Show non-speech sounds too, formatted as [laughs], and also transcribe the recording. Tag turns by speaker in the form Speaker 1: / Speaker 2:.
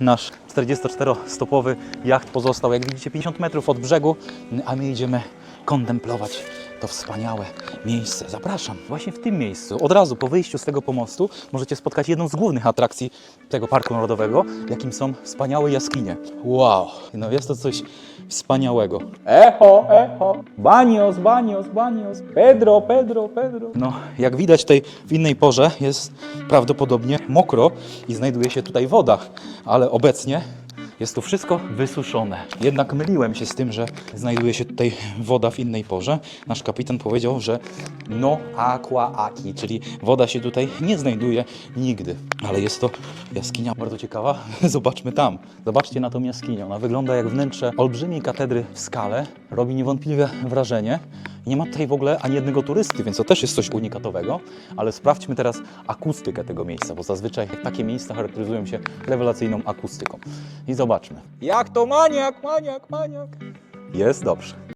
Speaker 1: nasz 44-stopowy jacht pozostał, jak widzicie, 50 metrów od brzegu, a my idziemy kontemplować to wspaniałe miejsce. Zapraszam. Właśnie w tym miejscu, od razu po wyjściu z tego pomostu, możecie spotkać jedną z głównych atrakcji tego Parku Narodowego, jakim są wspaniałe jaskinie. Wow, no jest to coś wspaniałego. Echo, echo, banios, banios, banios, Pedro, Pedro, Pedro. No, jak widać tutaj w innej porze jest prawdopodobnie mokro i znajduje się tutaj woda, ale obecnie jest tu wszystko wysuszone. Jednak myliłem się z tym, że znajduje się tutaj woda w innej porze. Nasz kapitan powiedział, że no aqua aki, czyli woda się tutaj nie znajduje nigdy. Ale jest to jaskinia bardzo ciekawa. [laughs] Zobaczmy tam. Zobaczcie na tą jaskinię. Ona wygląda jak wnętrze olbrzymiej katedry w skale. Robi niewątpliwie wrażenie. I Nie ma tutaj w ogóle ani jednego turysty, więc to też jest coś unikatowego. Ale sprawdźmy teraz akustykę tego miejsca, bo zazwyczaj takie miejsca charakteryzują się rewelacyjną akustyką. I zobaczmy. Jak to maniak, maniak, maniak. Jest dobrze.